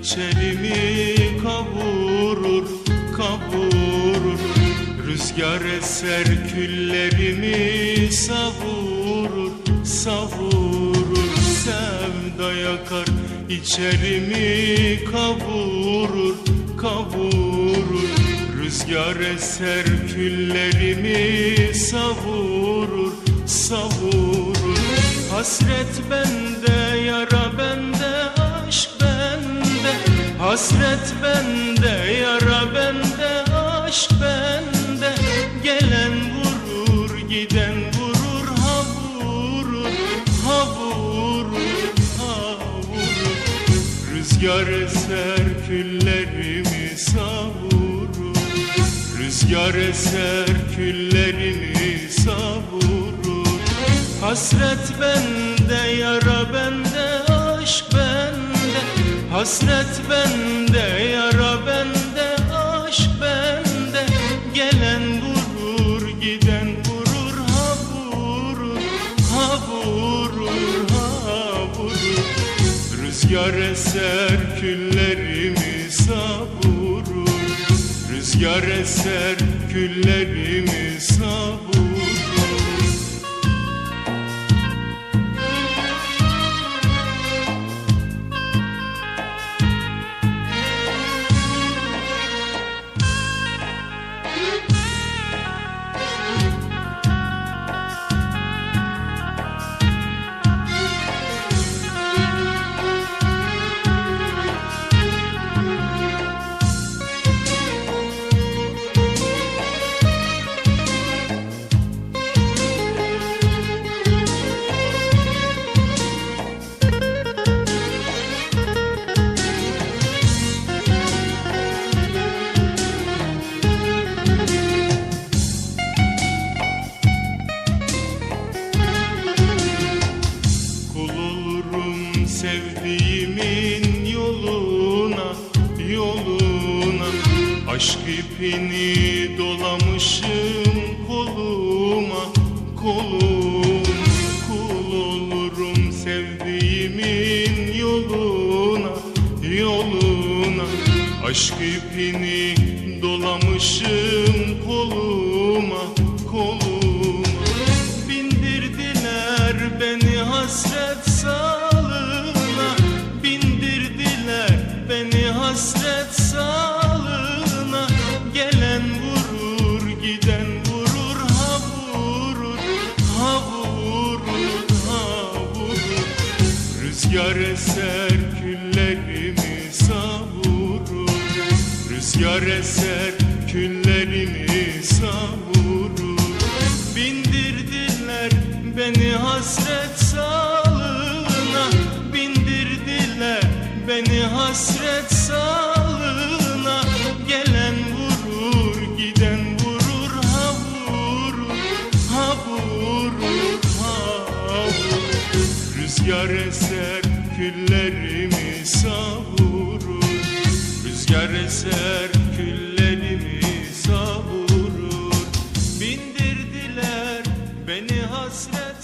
içerimi kavurur kavurur. Rüzgar eser küllerimi savurur savurur. Sevda yakar içerimi kavurur kavurur. Rüzgar eser küllerimi savurur savurur. Hasret bende Rüzgar eser küllerimi savurur. Rüzgar eser küllerimi savurur. Hasret bende yara bende aşk bende. Hasret bende Rüzgar eser küllerimi savurur. Rüzgar eser küllerimi savurur sevdiğimin yoluna, yoluna. Aşk ipini dolamışım koluma, koluma. Kul olurum sevdiğimin yoluna, yoluna. Aşk ipini dolamışım koluma, koluma beni hasret salına Gelen vurur giden vurur ha vurur Ha vurur ha vurur Rüzgar eser küllerimi savurur. Rüzgar eser küllerimi savurur Rüzgar eser küllerimi savurur. Rüzgar eser küllerimi savurur. Bindirdiler beni hasret